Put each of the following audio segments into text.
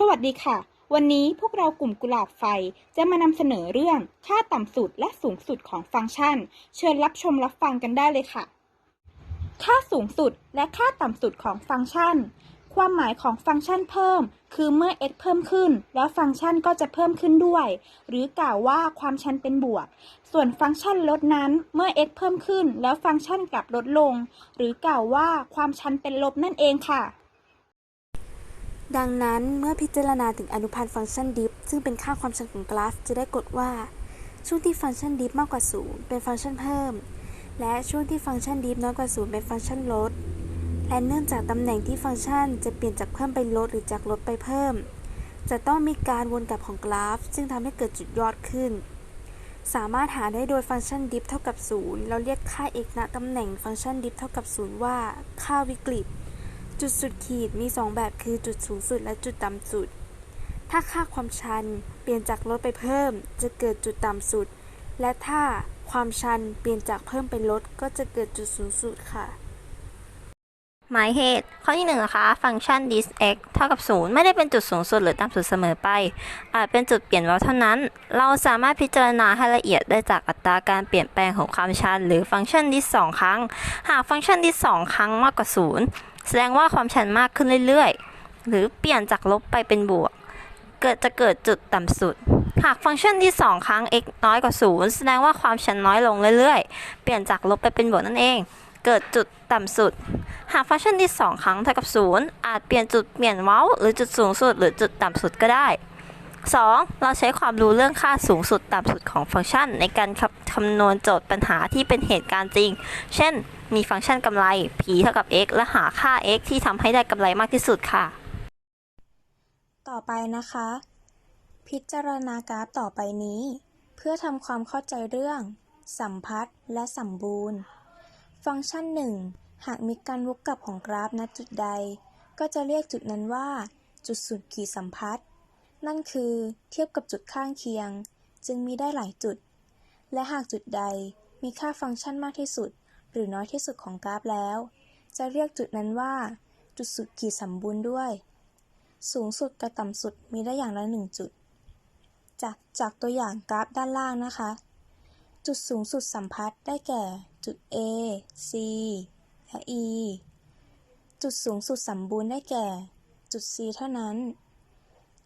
สวัสดีค่ะ วันนี้พวกเรากลุ่มกุหลาบไฟจะมานำเสนอเรื่องค่าต่ำสุดและสูงสุดของฟังก์ชัน เชิญรับชมรับฟังกันได้เลยค่ะ ค่าสูงสุดและค่าต่ำสุดของฟังก์ชัน ความหมายของฟังก์ชันเพิ่ม คือเมื่อ x เพิ่มขึ้น แล้วฟังก์ชันก็จะเพิ่มขึ้นด้วย หรือกล่าวว่าความชันเป็นบวก ส่วนฟังก์ชันลดนั้นเมื่อ x เพิ่มขึ้น แล้วฟังก์ชันกลับลดลง หรือกล่าวว่าความชันเป็นลบนั่นเองค่ะ ดังนั้นเมื่อพิจารณาถึงอนุพันธ์ฟังก์ชันดิฟซึ่งเป็นค่าความชันของกราฟ จะได้กฎว่า ช่วงที่ฟังก์ชันดิฟมากกว่า 0 เป็นฟังก์ชันเพิ่ม และช่วงที่ฟังก์ชันดิฟน้อยกว่า 0 เป็นฟังก์ชันลด และเนื่องจากตำแหน่งที่ฟังก์ชันจะเปลี่ยนจากเพิ่มไปลดหรือจากลดไปเพิ่ม จะต้องมีการวนกลับของกราฟ ซึ่งทำให้เกิดจุดยอดขึ้น สามารถหาได้โดยฟังก์ชันดิฟเท่ากับ 0 เราเรียกค่า x ณตำแหน่งฟังก์ชันดิฟเท่ากับ 0 ว่า ค่าวิกฤต จุดสุดขีดมี 2 แบบคือจุดสูงสุดและจุดต่ำสุด ถ้าค่าความชันเปลี่ยนจากลดไปเพิ่ม จะเกิดจุดต่ำสุด และถ้าความชันเปลี่ยนจากเพิ่มเป็นลด ก็จะเกิดจุดสูงสุดค่ะ หมายเหตุ ข้อที่1นะคะฟังก์ชัน dis x เท่ากับ 0 ไม่ได้เป็นจุดสูงสุดหรือต่ำสุดเสมอไป อาจเป็นจุดเปลี่ยนแววเท่านั้น เราสามารถพิจารณาให้ละเอียดได้จากอัตราการเปลี่ยนแปลงของความชัน หรือฟังก์ชัน dis 2ครั้ง หากฟังก์ชัน dis 2ครั้งมากกว่า 0 แสดงว่าความชันมากขึ้นเรื่อยๆ หรือเปลี่ยนจากลบไปเป็นบวก เกิดจะเกิดจุดต่ำสุด หากฟังก์ชันที่ 2 ครั้ง x น้อยกว่า 0 แสดงว่าความชันน้อยลงเรื่อยๆ เปลี่ยนจากลบไปเป็นบวกนั่นเอง เกิดจุดต่ำสุด หากฟังก์ชันที่ 2 ครั้งเท่ากับ 0 อาจเปลี่ยนจุดเปลี่ยนเว้า หรือจุดสูงสุด หรือจุดต่ำสุดก็ได้ 2. เราใช้ความรู้เรื่องค่าสูงสุดต่ำสุดของฟังก์ชัน ในการคำนวณโจทย์ปัญหาที่เป็นเหตุการณ์จริง เช่น มีฟังก์ชันกำไร p เท่ากับ x และหาค่า x ที่ทำให้ได้กำไรมากที่สุดค่ะ ต่อไปนะคะ พิจารณากราฟต่อไปนี้ เพื่อทำความเข้าใจเรื่อง สัมพัทธ์และสัมบูรณ์ ฟังก์ชัน 1 หากมีการวกกลับของกราฟณจุดใด ก็จะเรียกจุดนั้นว่า จุดสุดขีดสัมพัทธ์ นั่นคือเทียบกับจุดข้างเคียง จึงมีได้หลายจุด และหากจุดใดมีค่าฟังก์ชันมากที่สุด หรือน้อยที่สุดของกราฟแล้ว จะเรียกจุดนั้นว่า จุดสุดขีดสมบูรณ์ด้วย สูงสุดกับต่ำสุดมีได้อย่างละหนึ่งจุด จากจากตัวอย่างกราฟด้านล่างนะคะ จุดสูงสุดสัมพัทธ์ได้แก่จุด A C และ E จุดสูงสุดสมบูรณ์ได้แก่ จุด C เท่านั้น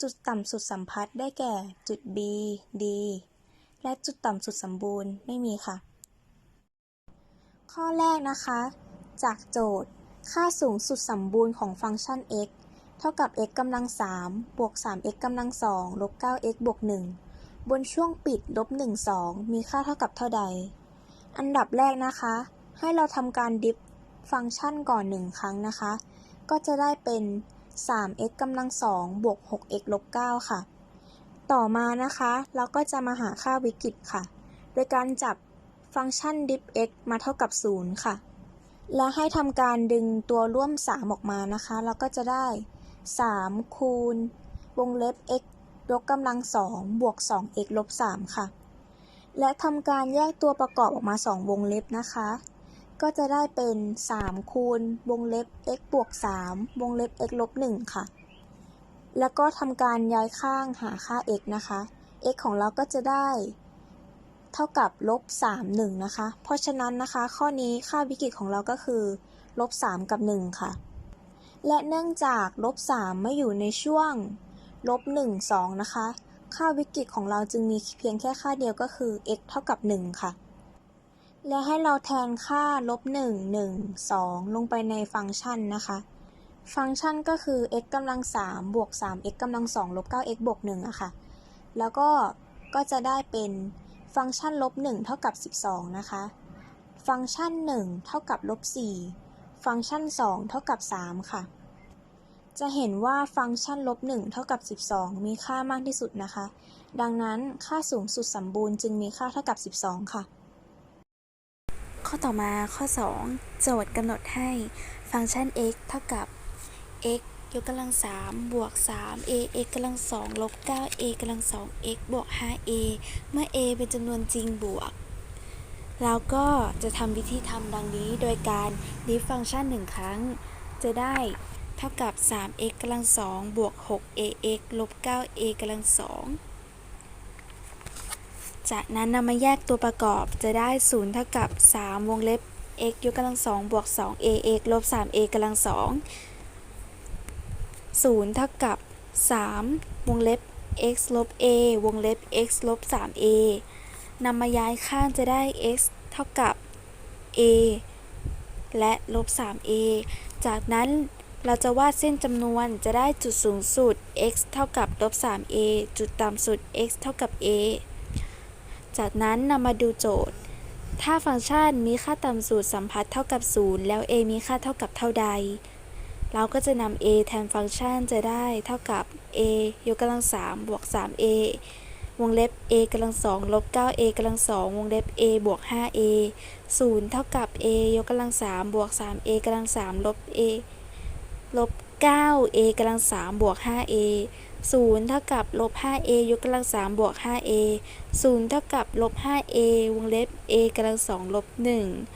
จุดต่ำสุดสัมพัทธ์ได้แก่จุด B D และจุดต่ำสุดสมบูรณ์ไม่มีค่ะ ข้อแรกนะคะ จากโจทย์ ค่าสูงสุดสมบูรณ์ของฟังก์ชัน x เท่ากับ x กำลัง3บวก 3x กำลัง2ลบ 9x บวก 1 บนช่วงปิดลบ 1 2 มีค่าเท่ากับเท่าใด อันดับแรกนะคะ ให้เราทำการดิฟฟังก์ชันก่อน 1 ครั้งนะคะ ก็จะได้เป็น 3x กำลัง2บวก 6x ลบ9ค่ะ ต่อมานะคะ เราก็จะมาหาค่าวิกฤตค่ะ โดยการจับฟังก์ชัน diff x มาเท่ากับ 0 ค่ะ และให้ทำการดึงตัวร่วม 3 ออกมานะคะ เราก็จะได้ 3 คูณ วงเล็บ x ยกกำลัง 2 บวก 2x ลบ 3 ค่ะ และทำการแยกตัวประกอบออกมา 2 วงเล็บนะคะ ก็จะได้เป็น 3 คูณ วงเล็บ x บวก 3 วงเล็บ x ลบ 1 ค่ะ แล้วก็ทำการย้ายข้างหาค่า x นะคะ x ของเราก็จะได้ เท่ากับลบ 3 1 นะคะ เพราะฉะนั้นนะคะ ข้อนี้ค่าวิกฤตของเราก็คือลบ 3 กับ 1 ค่ะ และเนื่องจากลบ 3 ไม่อยู่ในช่วงลบ 1 2 นะคะ ค่าวิกฤตของเราจึงมีเพียงแค่ค่าเดียวก็คือ x เท่ากับ 1 ค่ะ และให้เราแทนค่าลบ1 1 2 ลงไปในฟังก์ชันนะคะ ฟังก์ชันก็คือ x กำลัง3บวก 3x กำลัง2ลบ 9x บวก1อะค่ะ แล้วก็ก็จะได้เป็นฟังก์ชันลบ1เท่ากับ 12 นะคะ ฟังก์ชัน 1 เท่ากับลบ4ฟังก์ชัน 2 เท่ากับ 3 ค่ะ จะเห็นว่าฟังก์ชันลบ1เท่ากับ 12 มีค่ามากที่สุดนะคะ ดังนั้นค่าสูงสุดสมบูรณ์จึงมีค่าเท่ากับ 12 ค่ะ ข้อต่อมาข้อ 2 โจทย์กำหนดให้ฟังก์ชัน x เท่ากับ x ยกกำลัง3บวก3 a x กำลัง2ลบ9 a กำลัง2 x บวก 5a เมื่อ a เป็นจำนวนจริงบวก เราก็จะทำวิธีทำดังนี้โดยการดิฟฟังก์ชัน1ครั้ง จะได้เท่ากับ 3x กำลังสองบวก 6ax ลบ 9a กำลังสอง จากนั้นนำมาแยกตัวประกอบจะได้ 0 เท่ากับ 3 วงเล็บ x ยกกำลังสองบวก 2ax ลบ 3a กำลังสอง0เท่ากับ 3 วงเล็บ x ลบ a วงเล็บ x ลบ 3a นำมาย้ายข้างจะได้ x เท่ากับ a และลบ 3a จากนั้นเราจะวาดเส้นจำนวนจะได้จุดสูงสุด x เท่ากับลบ 3a จุดต่ำสุด x เท่ากับ a จากนั้นนำมาดูโจทย์ ถ้าฟังก์ชันมีค่าต่ำสุดสัมพัทธ์เท่ากับ 0 แล้ว a มีค่าเท่ากับเท่าใด เราก็จะนำ a แทนฟังก์ชันจะได้เท่ากับ a ยกกำลัง3บวก 3a วงเล็บ a กำลัง2ลบ 9a กำลัง2วงเล็บ a บวก 5a 0 เท่ากับ a ยกกำลัง3บวก 3a กำลัง3ลบ a ลบ 9a กำลัง3บวก 5a 0 เท่ากับลบ 5a ยกกำลัง3บวก 5a 0 เท่ากับลบ 5a วงเล็บ a กำลัง2ลบ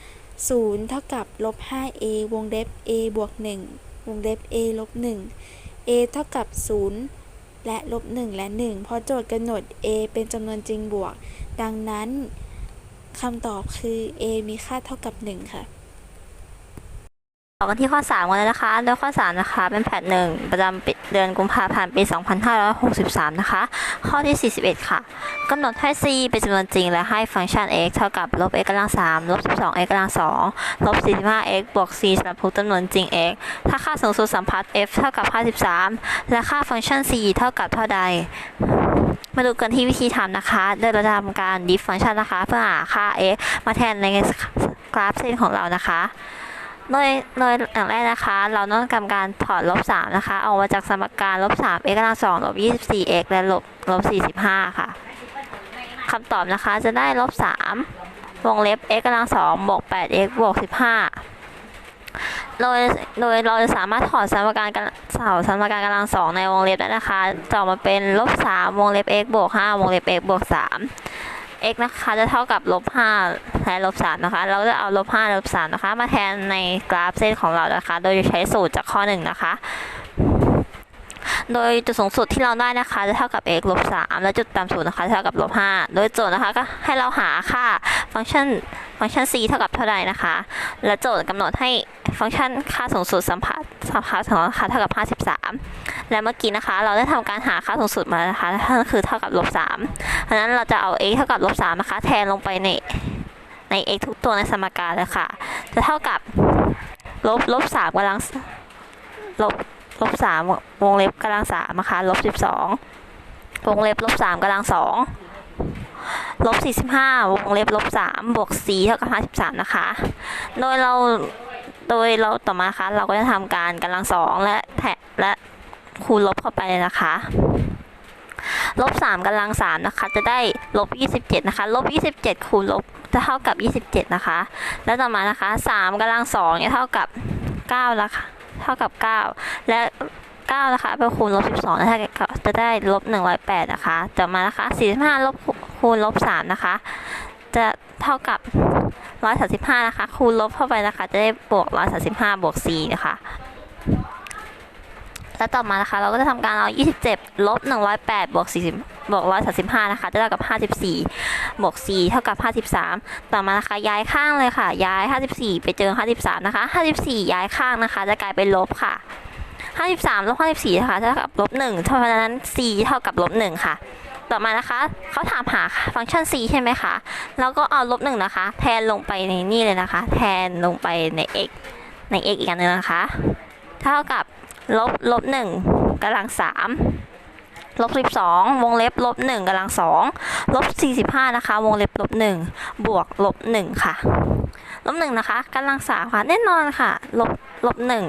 1 0 เท่ากับลบ 5a วงเล็บ a บวก 1 วงเล็บ a ลบ 1 a เท่ากับ 0 และลบ 1 และ 1 เพราะโจทย์กำหนด a เป็นจำนวนจริงบวก ดังนั้นคำตอบคือ a มีค่าเท่ากับ 1 ค่ะ ต่อกันที่ข้อ3กันเลยนะคะ โดยข้อ 3 นะคะ เป็นแผนหนึ่งประจำเดือนกุมภาพันธ์ปี 2563 นะคะ ข้อที่ 41 ค่ะกำหนดให้ c เป็นจำนวนจริง และให้ฟังก์ชัน x เท่ากับลบ x กำลัง3ลบ 12x กำลัง2ลบ 45x บวก c สำหรับทุกจำนวนจริง x ถ้าค่าสูงสุดสัมพัทธ์ f เท่ากับ 53 และค่าฟังก์ชัน c เท่ากับเท่าใดมาดูกันที่วิธีทำนะคะ โดยเราจะทำการ diff ฟังก์ชันนะคะ เพื่อหาค่า x มาแทนในกราฟเส้นของเรานะคะ โดยโดยอย่างแรกนะคะ เราต้องทำการถอดลบ3นะคะออกมาจากสมการลบ3 x กำลัง2ลบ 24x และลบลบ45 ค่ะคำตอบนะคะจะได้ลบ3วงเล็บ x กำลัง2บวก 8x บวก15 โดยโดยเราจะสามารถถอดสมการกันเสาสมการกำลังสองในวงเล็บได้นะคะจะออกมาเป็นลบ3วงเล็บ x บวก5วงเล็บ x บวก3 x นะคะจะเท่ากับลบ5 และลบ3นะคะ เราจะเอาลบ5ลบ3นะคะ มาแทนในกราฟเส้นของเรานะคะ โดยใช้สูตรจากข้อ1นะคะ โดยจุดสูงสุดที่เราได้นะคะ จะเท่ากับ x ลบ3และจุดต่ำสุดนะคะเท่ากับลบ5โดยโจทย์นะคะก็ให้เราหาค่าฟังก์ชันฟังก์ชัน c เท่ากับเท่าใดนะคะ และโจทย์กำหนดให้ฟังก์ชันค่าสูงสุดสัมพัทธ์สัมพัทธ์ของเรานะคะเท่ากับ 53 และเมื่อกี้นะคะ เราได้ทำการหาค่าสูงสุดมานะคะนั่นคือเท่ากับลบ3ดังนั้นเราจะเอา x เท่ากับลบ3นะคะ แทนลงไปใน ใน x ทุกตัวในสมการเลยค่ะ จะเท่ากับลบลบ3กำลังลบลบ3วงเล็บกำลัง3นะคะลบ12วงเล็บลบ3กำลัง2ลบ45วงเล็บลบ3บวก c เท่ากับ53นะคะ โดยเราโดยเราต่อมาคะเราก็จะทำการกำลังสองและแทและคูณลบเข้าไปเลยนะคะ ลบสามกำลังสามนะคะ จะได้ลบยี่สิบเจ็ดนะคะลบยี่สิบเจ็ดคูณลบจะเท่ากับยี่สิบเจ็ดนะคะ แล้วต่อมานะคะสามกำลังสองเนี่ยเท่ากับเก้าแล้วค่ะเท่ากับเก้าและเก้านะคะไปคูณลบสิบสองจะได้จะได้ลบหนึ่งร้อยแปดนะคะต่อมานะคะสี่สิบห้าลบคูณลบสามนะคะ จะเท่ากับ 135 นะคะ คูณลบเข้าไปนะคะ จะได้บวก 135 บวก 4 นะคะ แล้วต่อมานะคะ เราก็จะทำการเอา 27 ลบ 108 บวก 40 บวก 135 นะคะ จะเท่ากับ 54 บวก 4 เท่ากับ 53 ต่อมานะคะ ย้ายข้างเลยค่ะ ย้าย 54 ไปเจอ 53 นะคะ 54 ย้ายข้างนะคะ จะกลายเป็นลบค่ะ 53 ลบ 54 นะคะจะเท่ากับลบ 1เพราะฉะนั้น c เท่ากับลบ 1 ค่ะต่อมานะคะเขาถามหาฟังก์ชัน c ใช่ไหมคะ แล้วก็เอาลบหนึ่งนะคะ แทนลงไปในนี่เลยนะคะ แทนลงไปใน x ใน x อีกอันนึงนะคะ เท่ากับ ลบลบหนึ่งกำลังสามลบสิบสองวงเล็บลบหนึ่งกำลังสองลบสี่สิบห้านะคะ วงเล็บลบหนึ่งบวกลบหนึ่งค่ะ ลบหนึ่งนะคะกำลังสามค่ะ แน่นอนค่ะ ลบลบหนึ่ง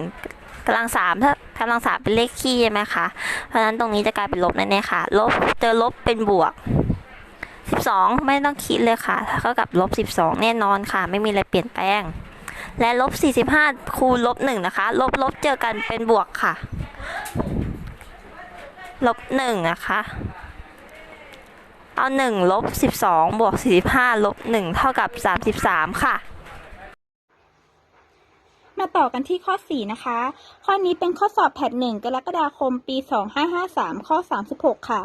กำลังสามถ้ากำลังสามเป็นเลขคี่ใช่ไหมคะ เพราะฉะนั้นตรงนี้จะกลายเป็นลบแน่ๆค่ะ ลบเจอลบเป็นบวก12ไม่ต้องคิดเลยค่ะเท่ากับลบ12แน่นอนค่ะ ไม่มีอะไรเปลี่ยนแปลง และลบ 45 คูณลบ1นะคะ ลบลบเจอกันเป็นบวกค่ะ ลบ1นะคะ เอา 1 ลบ 12 บวก 45 ลบ 1 เท่ากับ 33 ค่ะ มาต่อกันที่ข้อ 4 นะคะ ข้อนี้เป็นข้อสอบแพทหนึ่งกรกฎาคม ปี 2553 ข้อ 36 ค่ะ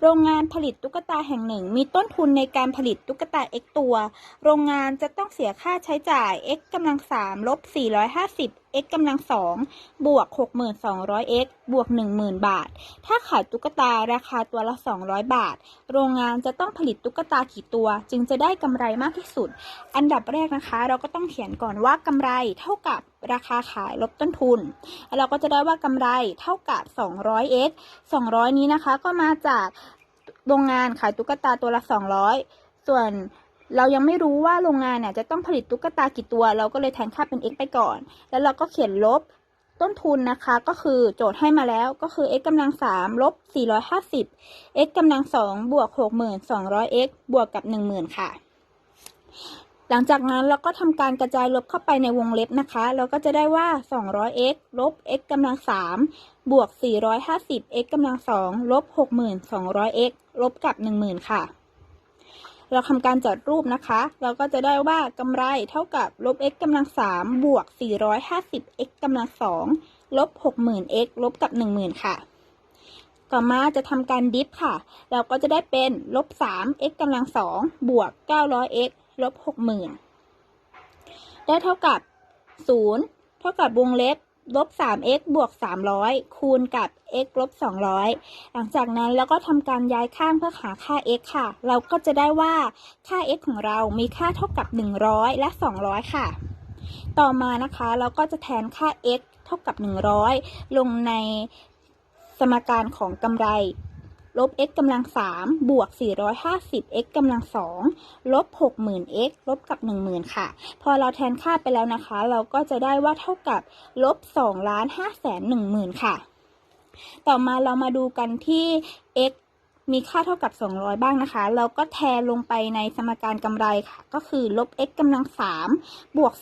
โรงงานผลิตตุ๊กตาแห่งหนึ่ง มีต้นทุนในการผลิตตุ๊กตา x ตัว โรงงานจะต้องเสียค่าใช้จ่าย x กำลัง3ลบ450 x กำลัง2บวก 6200 x บวก 10,000 บาท ถ้าขายตุ๊กตาราคาตัวละ 200 บาท โรงงานจะต้องผลิตตุ๊กตากี่ตัว จึงจะได้กำไรมากที่สุด อันดับแรกนะคะ เราก็ต้องเขียนก่อนว่ากำไรเท่ากับราคาขายลบต้นทุน เราก็จะได้ว่ากำไรเท่ากับ 200x 200 นี้นะคะก็มาจากโรงงานขายตุ๊กตาตัวละ 200 ส่วน เรายังไม่รู้ว่าโรงงานเนี่ยจะต้องผลิตตุ๊กตากี่ตัว เราก็เลยแทนค่าเป็น x ไปก่อน แล้วเราก็เขียนลบต้นทุนนะคะ ก็คือโจทย์ให้มาแล้วก็คือ x กำลัง3ลบ450 x กำลัง2บวก 6200x บวกกับ 10,000 ค่ะ หลังจากนั้นเราก็ทำการกระจายลบเข้าไปในวงเล็บนะคะ เราก็จะได้ว่า 200x ลบ x กำลัง3บวก 450x กำลัง2ลบ 6200x ลบกับ 10,000 ค่ะ เราทำการจัดรูปนะคะ เราก็จะได้ว่ากำไรเท่ากับลบ x กำลัง3บวก 450x กำลัง2ลบ 60,000x ลบกับ 10,000 ค่ะ ต่อมาจะทำการดิฟค่ะ เราก็จะได้เป็นลบ 3x กำลัง2บวก 900x ลบ 60,000 ได้เท่ากับ 0 เท่ากับวงเล็บ ลบ 3x บวก 300 คูณกับ x ลบ 200 หลังจากนั้นเราก็ทำการย้ายข้างเพื่อหาค่า x ค่ะ เราก็จะได้ว่าค่า x ของเรามีค่าเท่ากับ 100 และ 200 ค่ะ ต่อมานะคะเราก็จะแทนค่า x เท่ากับ 100 ลงในสมการของกำไร ลบ x กำลัง 3 บวก 450 x กำลัง 2 ลบ 60,000 x ลบกับ 10,000 ค่ะ พอเราแทนค่าไปแล้วนะคะ เราก็จะได้ว่าเท่ากับลบ2ล้าน5แสน10,000ค่ะ ต่อมาเรามาดูกันที่ x มีค่าเท่ากับ 200 บ้างนะคะ เราก็แทนลงไปในสมการกำไรค่ะ ก็คือลบ x กำลัง 3 บวก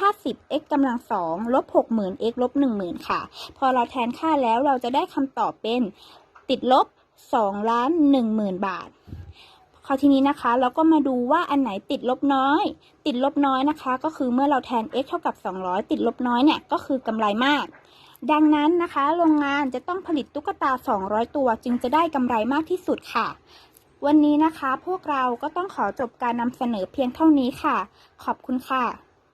450 x กำลัง 2 ลบ 60,000 x ลบ 10,000 ค่ะ พอเราแทนค่าแล้วเราจะได้คำตอบเป็นติดลบ 2ล้าน10,000 บาทคราวทีนี้นะคะ เราก็มาดูว่าอันไหนติดลบน้อย ติดลบน้อยนะคะ ก็คือเมื่อเราแทน x เท่ากับ 200 ติดลบน้อยเนี่ยก็คือกำไรมาก ดังนั้นนะคะ โรงงานจะต้องผลิตตุ๊กตา 200 ตัวจึงจะได้กำไรมากที่สุดค่ะ วันนี้นะคะ พวกเราก็ต้องขอจบการนำเสนอเพียงเท่านี้ค่ะ ขอบคุณค่ะ